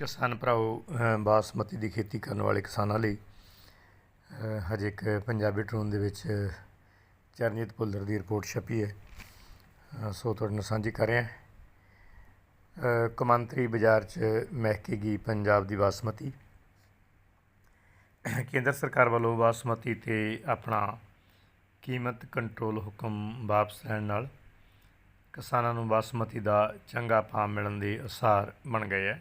ਕਿਸਾਨ ਭਰਾਓ ਬਾਸਮਤੀ ਦੀ ਖੇਤੀ ਕਰਨ ਵਾਲੇ ਕਿਸਾਨਾਂ ਲਈ ਹਜੇ ਇੱਕ ਪੰਜਾਬੀ ਟਰੂਨ ਦੇ ਵਿੱਚ ਚਰਨਜੀਤ ਭੁੱਲਰ ਦੀ ਰਿਪੋਰਟ ਛਪੀ ਹੈ। ਸੋ ਤੁਹਾਡੇ ਨਾਲ ਸਾਂਝੀ ਕਰ ਰਿਹਾ ਅ, ਕੌਮਾਂਤਰੀ ਬਾਜ਼ਾਰ 'ਚ ਮਹਿਕੇਗੀ ਪੰਜਾਬ ਦੀ ਬਾਸਮਤੀ। ਕੇਂਦਰ ਸਰਕਾਰ ਵੱਲੋਂ ਬਾਸਮਤੀ ਤੇ ਆਪਣਾ ਕੀਮਤ ਕੰਟਰੋਲ ਹੁਕਮ ਵਾਪਸ ਲੈਣ ਨਾਲ ਕਿਸਾਨਾਂ ਨੂੰ ਬਾਸਮਤੀ ਦਾ ਚੰਗਾ ਭਾਅ ਮਿਲਣ ਦੇ ਅਸਾਰ ਬਣ ਗਏ ਹੈ।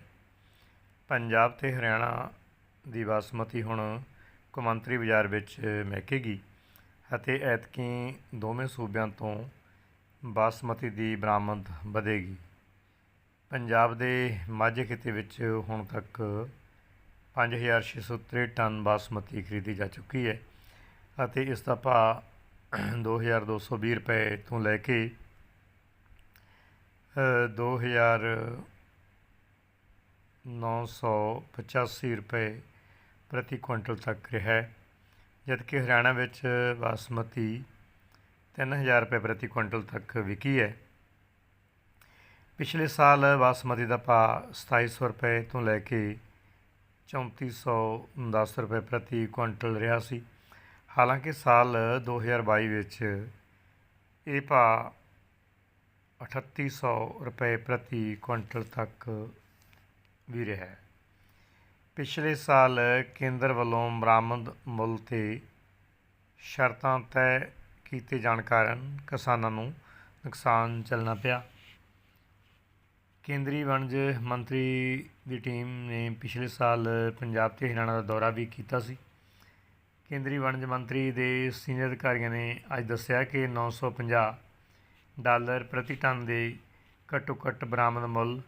ਪੰਜਾਬ ਤੇ ਹਰਿਆਣਾ ਦੀ ਬਾਸਮਤੀ ਹੁਣ ਕੌਮਾਂਤਰੀ ਬਾਜ਼ਾਰ ਵਿੱਚ ਮਹਿਕੇਗੀ ਅਤੇ ਐਤਕੀ ਦੋਵੇਂ ਸੂਬਿਆਂ ਤੋਂ ਬਾਸਮਤੀ ਦੀ ਬਰਾਮਦ ਵਧੇਗੀ। ਪੰਜਾਬ ਦੇ ਮਾਝੇ ਖਿੱਤੇ ਵਿੱਚ ਹੁਣ ਤੱਕ 5663 ਟਨ ਬਾਸਮਤੀ ਖਰੀਦੀ ਜਾ ਚੁੱਕੀ ਹੈ ਅਤੇ ਇਸ ਦਾ ਭਾਅ 2220 ਰੁਪਏ ਤੋਂ ਲੈ ਕੇ ਅ, 2000 985 ਰੁਪਏ ਪ੍ਰਤੀ ਕੁਇੰਟਲ ਤੱਕ ਰਿਹਾ ਹੈ, ਜਦਕਿ ਹਰਿਆਣਾ ਵਿੱਚ ਬਾਸਮਤੀ 3000 ਰੁਪਏ ਪ੍ਰਤੀ ਕੁਇੰਟਲ ਤੱਕ ਵਿਕੀ ਹੈ। ਪਿਛਲੇ ਸਾਲ ਬਾਸਮਤੀ ਦਾ ਭਾਅ 2700 ਰੁਪਏ ਤੋਂ ਲੈ ਕੇ 3410 ਰੁਪਏ ਪ੍ਰਤੀ ਕੁਇੰਟਲ ਰਿਹਾ ਸੀ। ਹਾਲਾਂਕਿ ਸਾਲ 2022 ਵਿੱਚ ਇਹ ਭਾਅ 3800 ਰੁਪਏ ਪ੍ਰਤੀ ਕੁਇੰਟਲ ਤੱਕ ਵੀ ਰਿਹਾ ਹੈ। ਪਿਛਲੇ ਸਾਲ ਕੇਂਦਰ ਵੱਲੋਂ ਬਰਾਮਦ ਮੁੱਲ ਤੇ ਸ਼ਰਤਾਂ ਤੈਅ ਕੀਤੇ ਜਾਣ ਕਾਰਨ ਕਿਸਾਨਾਂ ਨੂੰ ਨੁਕਸਾਨ ਚੱਲਣਾ ਪਿਆ। ਕੇਂਦਰੀ ਵਣਜ ਮੰਤਰੀ ਦੀ ਟੀਮ ਨੇ ਪਿਛਲੇ ਸਾਲ ਪੰਜਾਬ ਤੇ ਹਰਿਆਣਾ ਦਾ ਦੌਰਾ ਵੀ ਕੀਤਾ ਸੀ। ਕੇਂਦਰੀ ਵਣਜ ਮੰਤਰੀ ਦੇ ਸੀਨੀਅਰ ਅਧਿਕਾਰੀਆਂ ਨੇ ਅੱਜ ਦੱਸਿਆ ਕਿ 950 ਡਾਲਰ ਪ੍ਰਤੀ ਟਨ ਦੇ ਘੱਟੋ ਘੱਟ ਬਰਾਮਦ ਮੁੱਲ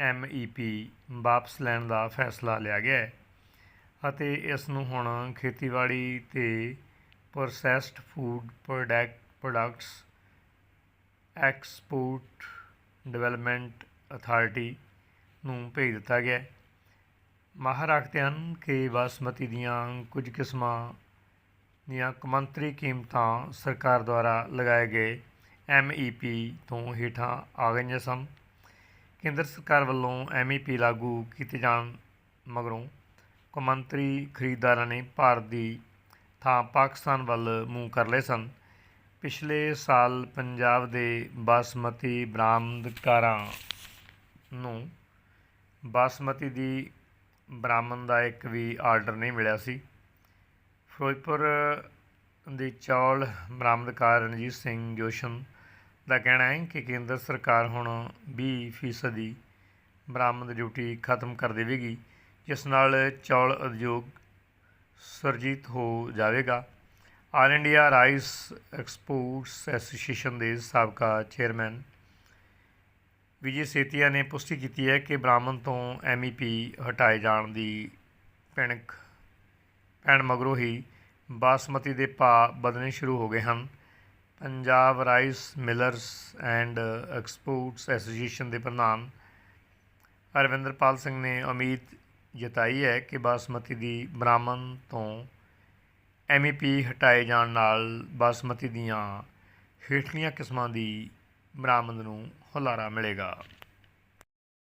ਐਮਈਪੀ ਵਾਪਸ ਲੈਣ ਦਾ ਫੈਸਲਾ ਲਿਆ ਗਿਆ ਹੈ ਅਤੇ ਇਸ ਨੂੰ ਹੁਣ ਖੇਤੀਬਾੜੀ ਤੇ processed food product products export development authority ਨੂੰ ਭੇਜ ਦਿੱਤਾ ਗਿਆ ਮਾਹਰ ਆਖਦੇ ਹਨ ਕਿ ਬਾਸਮਤੀ ਦੀਆਂ ਕੁਝ ਕਿਸਮਾਂ ਦੀਆਂ ਕੌਮਾਂਤਰੀ ਕੀਮਤਾਂ ਸਰਕਾਰ ਦੁਆਰਾ ਲਗਾਏ ਗਏ ਐਮਈਪੀ ਤੋਂ ਹੇਠਾਂ ਆ ਗਈਆਂ ਸਨ। ਕੇਂਦਰ ਸਰਕਾਰ ਵੱਲੋਂ ਐਮਈਪੀ ਲਾਗੂ ਕੀਤੇ ਜਾਣ ਮਗਰੋਂ ਕੌਮਾਂਤਰੀ ਖਰੀਦਦਾਰਾਂ ਨੇ ਭਾਰਤ ਦੀ ਥਾਂ ਪਾਕਿਸਤਾਨ ਵੱਲ ਮੂੰਹ ਕਰ ਲਏ ਸਨ। ਪਿਛਲੇ ਸਾਲ ਪੰਜਾਬ ਦੇ ਬਾਸਮਤੀ ਬਰਾਮਦਕਾਰਾਂ ਨੂੰ ਬਾਸਮਤੀ ਦੀ ਬਰਾਮਦ ਦਾ ਇੱਕ ਵੀ ਆਰਡਰ ਨਹੀਂ ਮਿਲਿਆ ਸੀ। ਫਿਰੋਜ਼ਪੁਰ ਦੇ ਚੌਲ ਬਰਾਮਦਕਾਰ ਰਣਜੀਤ ਸਿੰਘ ਜੋਸ਼ਨ ਦਾ ਕਹਿਣਾ ਹੈ ਕਿ ਕੇਂਦਰ ਸਰਕਾਰ ਹੁਣ 20 ਫੀਸਦੀ ਬਰਾਮਦ ਡਿਊਟੀ ਖਤਮ ਕਰ ਦੇਵੇਗੀ, ਜਿਸ ਨਾਲ ਚੌਲ ਉਦਯੋਗ ਸੁਰਜੀਤ ਹੋ ਜਾਵੇਗਾ। All India rice exports association ਦੇ ਸਾਬਕਾ ਚੇਅਰਮੈਨ ਵਿਜੇ ਸੇਤੀਆ ਨੇ ਪੁਸ਼ਟੀ ਕੀਤੀ ਹੈ ਕਿ ਬ੍ਰਾਹਮਣ ਤੋਂ ਐਮਈਪੀ ਹਟਾਏ ਜਾਣ ਦੀ ਭਿਣਕ ਪੈਣ ਮਗਰੋਂ ਹੀ ਬਾਸਮਤੀ ਦੇ ਭਾਅ ਵਧਣੇ ਸ਼ੁਰੂ ਹੋ ਗਏ ਹਨ। Punjab rice millers and exports association ਦੇ ਪ੍ਰਧਾਨ ਅਰਵਿੰਦਰਪਾਲ ਸਿੰਘ ਨੇ ਉਮੀਦ ਜਤਾਈ ਹੈ ਕਿ ਬਾਸਮਤੀ ਦੀ ਬ੍ਰਾਹਮਣ ਤੋਂ ਐਮਈਪੀ ਹਟਾਏ ਜਾਣ ਨਾਲ ਬਾਸਮਤੀ ਦੀਆਂ ਹੇਠਲੀਆਂ ਕਿਸਮਾਂ ਦੀ ਬਰਾਮਦ ਨੂੰ ਹੁਲਾਰਾ ਮਿਲੇਗਾ।